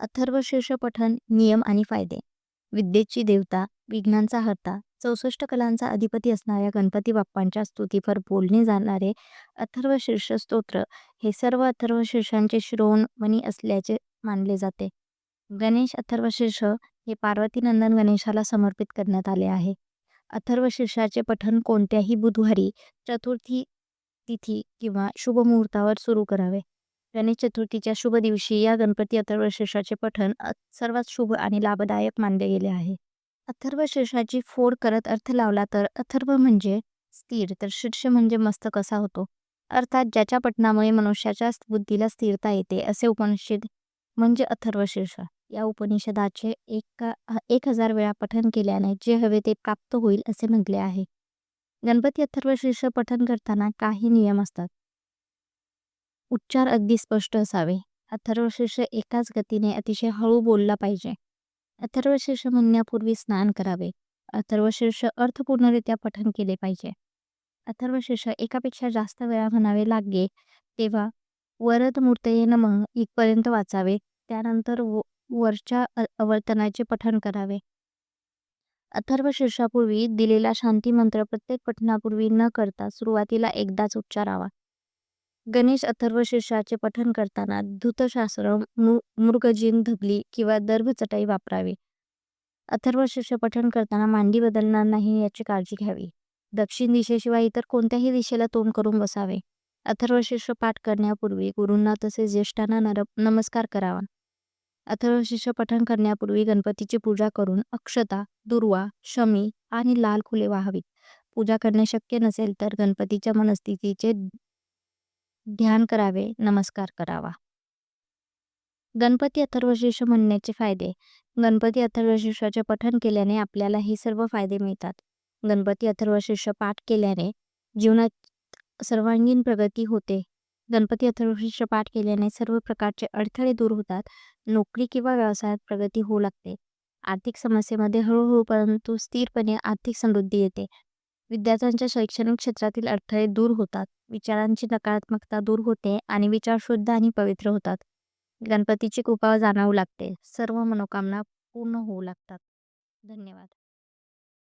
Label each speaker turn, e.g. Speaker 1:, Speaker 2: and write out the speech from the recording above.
Speaker 1: अथर्वशीर्ष पठण नियम आणि फायदे. विद्येची देवता विघ्नांचा हर्ता चौसष्ट कलांचा अधिपती असणाऱ्या गणपती बाप्पांच्या स्तुतीवर बोलणे जाणारे अथर्वशीर्ष स्तोत्र हे सर्व अथर्वशीर्षांचे श्रोणमणी असल्याचे मानले जाते. गणेश अथर्वशीर्ष हे पार्वतीनंदन गणेशाला समर्पित करण्यात आले आहे. अथर्वशीर्षाचे पठण कोणत्याही बुधवारी चतुर्थी तिथी किंवा शुभ मुहूर्तावर सुरू करावे. गणेश चतुर्थीच्या शुभ दिवशी या गणपती अथर्वशीर्षाचे पठण सर्वात शुभ आणि लाभदायक मानले गेले आहे. अथर्वशीर्षाची फोड करत अर्थ लावला तर अथर्व म्हणजे स्थिर तर शीर्ष म्हणजे मस्तक असा होतो? अर्थात ज्याच्या पठणामुळे मनुष्याच्या बुद्धीला स्थिरता येते असे उपनिषद म्हणजे अथर्वशीर्ष या उपनिषदाचे एक एक हजार वेळा पठन केल्याने जे हवे ते प्राप्त होईल असे म्हटले आहे. गणपती अथर्वशीर्ष पठन करताना काही नियम असतात. उच्चार अगदी स्पष्ट असावे. अथर्वशीर्ष एकाच गतीने अतिशय हळू बोलला पाहिजे. अथर्वशीर्ष म्हणण्यापूर्वी स्नान करावे. अथर्वशीर्ष अर्थपूर्णरित्या पठन केले पाहिजे. अथर्वशीर्ष एकापेक्षा जास्त वेळा म्हणावे लागे तेव्हा वरद मूर्तये नम इथपर्यंत वाचावे. त्यानंतर व- वरच्या अवर्तनाचे पठन करावे. अथर्वशीर्षापूर्वी दिलेला शांती मंत्र प्रत्येक पठणापूर्वी न करता सुरुवातीला एकदाच उच्चारावा. गणेश अथर्वशीर्षाचे पठन करताना धूतशास्त्र मृ मृगजीन धबली किंवा दर्भ चटाई वापरावी. अथर्वशीर्ष पठन करताना मांडी बदलणार नाही याची काळजी घ्यावी. दक्षिण दिशेशिवाय इतर कोणत्याही दिशेला तोंड करून बसावे. अथर्वशीर्ष पाठ करण्यापूर्वी गुरूंना तसेच ज्येष्ठांना नर नमस्कार करावा. अथर्वशीर्ष पठण करण्यापूर्वी गणपतीची पूजा करून अक्षता दुर्वा शमी आणि लाल फुले वाहावीत. पूजा करणे शक्य नसेल तर गणपतीच्या मनस्थितीचे ध्यान करावे नमस्कार करावा. गणपती अथर्वशीर्ष म्हणण्याचे फायदे. गणपती अथर्वशीर्षाचे पठण केल्याने आपल्याला हे सर्व फायदे मिळतात. गणपती अथर्वशीर्ष पाठ केल्याने जीवनात सर्वांगीण प्रगती होते. गणपती अथर्वशीर्ष पाठ केल्याने सर्व प्रकारचे अडथळे दूर होतात. नोकरी किंवा व्यवसायात प्रगती होऊ लागते. आर्थिक समस्येमध्ये हळूहळू परंतु स्थिरपणे आर्थिक समृद्धी येते. विद्यार्थ्यांच्या शैक्षणिक क्षेत्रातील अडथळे दूर होतात. विचारांची नकारात्मकता दूर होते आणि विचार शुद्ध आणि पवित्र होतात. गणपतीची कृपा जाणवू लागते. सर्व मनोकामना पूर्ण होऊ लागतात. धन्यवाद.